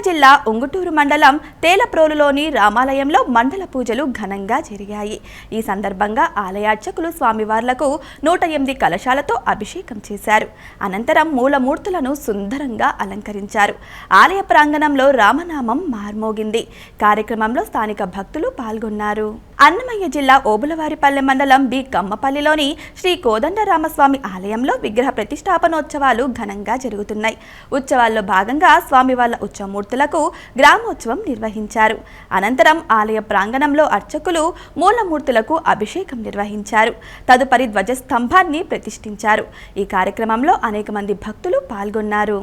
జిల్లా ఉంగుటూరు మండలం తేలప్రోలులోని రామాలయంలో మండల పూజలు ఘనంగా జరిగాయి. ఈ సందర్భంగా ఆలయార్చకులు స్వామివార్లకు నూట ఎనిమిది కలశాలతో అభిషేకం చేశారు. అనంతరం మూలమూర్తులను సుందరంగా అలంకరించారు. ఆలయ ప్రాంగణంలో రామనామం మార్మోగింది. కార్యక్రమంలో స్థానిక భక్తులు పాల్గొన్నారు. అన్నమయ్య జిల్లా ఓబులవారిపల్లె మండలం బి. కమ్మపల్లిలోని శ్రీ కోదండరామస్వామి ఆలయంలో విగ్రహ ప్రతిష్టాపనోత్సవాలు ఘనంగా జరుగుతున్నాయి. ఉత్సవాల్లో భాగంగా స్వామివార్ల ఉత్సవమూర్తులకు గ్రామోత్సవం నిర్వహించారు. అనంతరం ఆలయ ప్రాంగణంలో అర్చకులు మూలమూర్తులకు అభిషేకం నిర్వహించారు. తదుపరి ధ్వజస్తంభాన్ని ప్రతిష్ఠించారు. ఈ కార్యక్రమంలో అనేక మంది భక్తులు పాల్గొన్నారు.